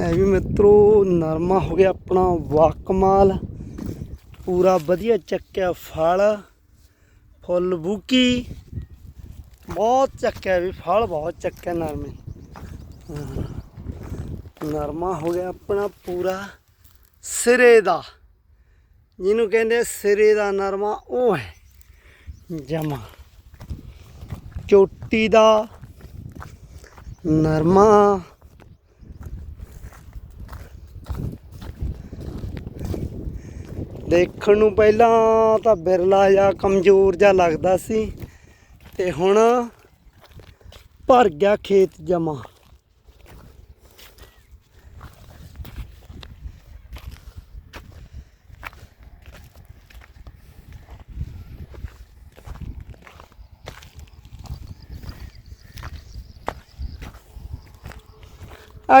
ਐ ਵੀ ਮਿੱਤਰੋ ਨਰਮਾ ਹੋ ਗਿਆ ਆਪਣਾ ਵਾਕਮਾਲ। ਪੂਰਾ ਵਧੀਆ ਚੱਕਿਆ ਫਲ, ਫੁੱਲ ਬੂਕੀ। ਬਹੁਤ ਚੱਕਿਆ ਵੀ ਫਲ, ਬਹੁਤ ਚੱਕਿਆ ਨਰਮੇ। ਨਰਮਾ ਹੋ ਗਿਆ ਆਪਣਾ ਪੂਰਾ ਸਿਰੇ ਦਾ। ਜਿਹਨੂੰ ਕਹਿੰਦੇ ਸਿਰੇ ਦਾ ਨਰਮਾ, ਉਹ ਹੈ ਜਮਾ। ਚੋਟੀ ਦਾ ਨਰਮਾ। ਦੇਖਣ ਨੂੰ ਪਹਿਲਾਂ ਤਾਂ ਬਿਰਲਾ ਜਾਂ ਕਮਜ਼ੋਰ ਜਿਹਾ ਲੱਗਦਾ ਸੀ ਤੇ ਹੁਣ ਭਰ ਗਿਆ ਖੇਤ ਜਮਾ।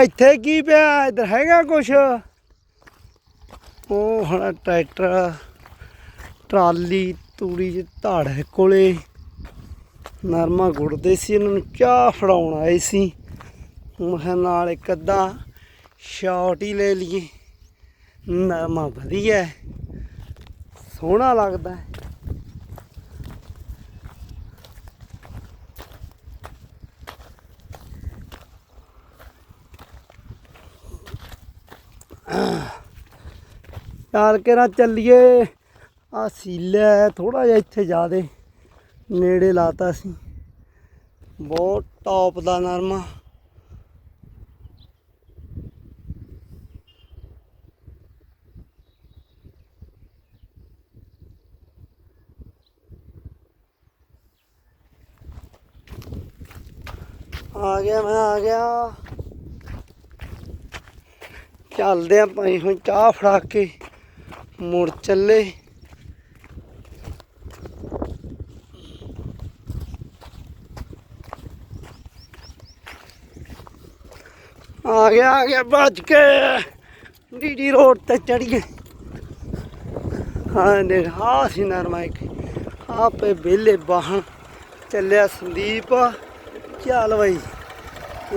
ਇੱਥੇ ਕੀ ਪਿਆ? ਇੱਧਰ ਹੈਗਾ ਕੁਛ? ਉਹ ਹੁਣ ਟਰੈਕਟਰ, ਟਰਾਲੀ, ਤੂੜੀ ਚ ਧਾੜ ਹੈ ਕੋਲੇ। ਨਰਮਾ ਗੁੜਦੇ ਸੀ, ਇਹਨਾਂ ਨੂੰ ਚਾਹ ਫੜਾਉਣ ਆਏ ਸੀ। ਮੈਂ ਨਾਲ ਇੱਕ ਅੱਧਾ ਸ਼ਾਟ ਹੀ ਲੈ ਲਈਏ। ਨਰਮਾ ਵਧੀਆ ਸੋਹਣਾ ਲੱਗਦਾ ਹੈ। ਚੱਲ ਕੇ ਨਾ ਚੱਲੀਏ। ਆ ਸੀਲਾ ਥੋੜਾ ਜਿਹਾ ਇੱਥੇ ਜ਼ਿਆਦੇ ਨੇੜੇ ਲਾਤਾ ਸੀ। ਬਹੁਤ ਟੌਪ ਦਾ ਨਰਮਾ। ਆ ਗਿਆ ਮੈਂ, ਆ ਗਿਆ। ਚੱਲਦੇ ਆ ਭਾਈ, ਹੁਣ ਚਾਹ ਫੜਾ ਕੇ। मोड़ चले आ गया आ गया बच के। डीडी रोड तक चढ़िए हाँ हा सी नरमाइक आप हाँ, बेले बाहन चलिया संदीप। चल भाई,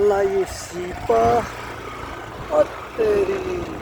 लाइए सीपा। तेरी